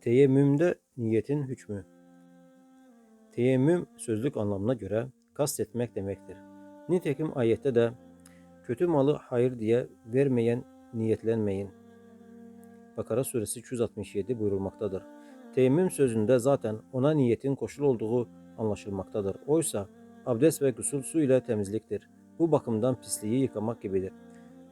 Teyemmümde niyetin hükmü. Teyemmüm sözlük anlamına göre kastetmek demektir. Nitekim ayette de kötü malı hayır diye vermeyen niyetlenmeyin. Bakara suresi 267 buyurulmaktadır. Teyemmüm sözünde zaten ona niyetin koşul olduğu anlaşılmaktadır. Oysa abdest ve gusül su ile temizliktir. Bu bakımdan pisliği yıkamak gibidir.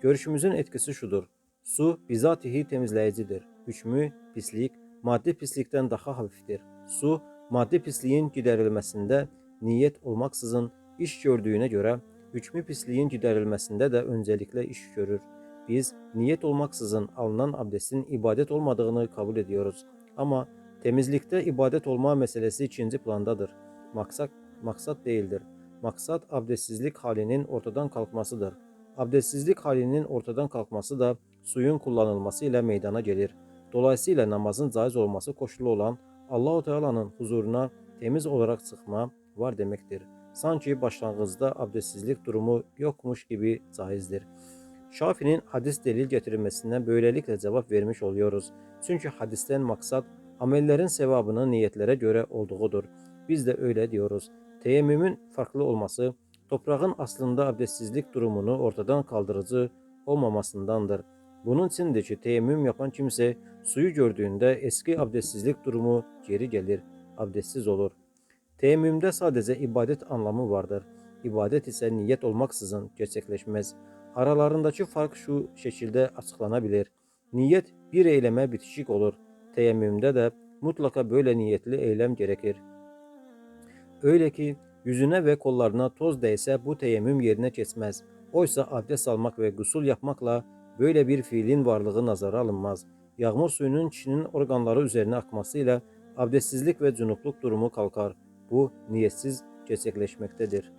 Görüşümüzün etkisi şudur. Su bizatihi temizleyicidir. Hükmü pislik maddi pislikten daha hafiftir. Su maddi pisliğin giderilmesinde niyet olmaksızın iş gördüğüne göre hükmü pisliğin giderilmesinde de öncelikle iş görür. Biz niyet olmaksızın alınan abdestin ibadet olmadığını kabul ediyoruz. Ama temizlikte ibadet olma meselesi ikinci plandadır. Maksat, maksat değildir. Maksat abdestsizlik halinin ortadan kalkmasıdır. Abdestsizlik halinin ortadan kalkması da suyun kullanılması ile meydana gelir. Dolayısıyla namazın caiz olması koşulu olan Allahu Teala'nın huzuruna temiz olarak çıkma var demektir. Sanki başlangıçta abdestsizlik durumu yokmuş gibi caizdir. Şafi'nin hadis delil getirilmesinden böylelikle cevap vermiş oluyoruz. Çünkü hadisten maksat amellerin sevabının niyetlere göre olduğudur. Biz de öyle diyoruz. Teyemmümün farklı olması toprağın aslında abdestsizlik durumunu ortadan kaldırıcı olmamasındandır. Bunun içindir ki teyemmüm yapan kimse suyu gördüğünde eski abdestsizlik durumu geri gelir, abdestsiz olur. Teyemmümde sadece ibadet anlamı vardır. İbadet ise niyet olmaksızın gerçekleşmez. Aralarındaki fark şu şekilde açıklanabilir. Niyet bir eyleme bitişik olur. Teyemmümde de mutlaka böyle niyetli eylem gerekir. Öyle ki yüzüne ve kollarına toz değse bu teyemmüm yerine geçmez. Oysa abdest almak ve gusül yapmakla böyle bir fiilin varlığı nazara alınmaz. Yağmur suyunun kişinin organları üzerine akmasıyla abdestsizlik ve cunupluk durumu kalkar. Bu niyetsiz gerçekleşmektedir.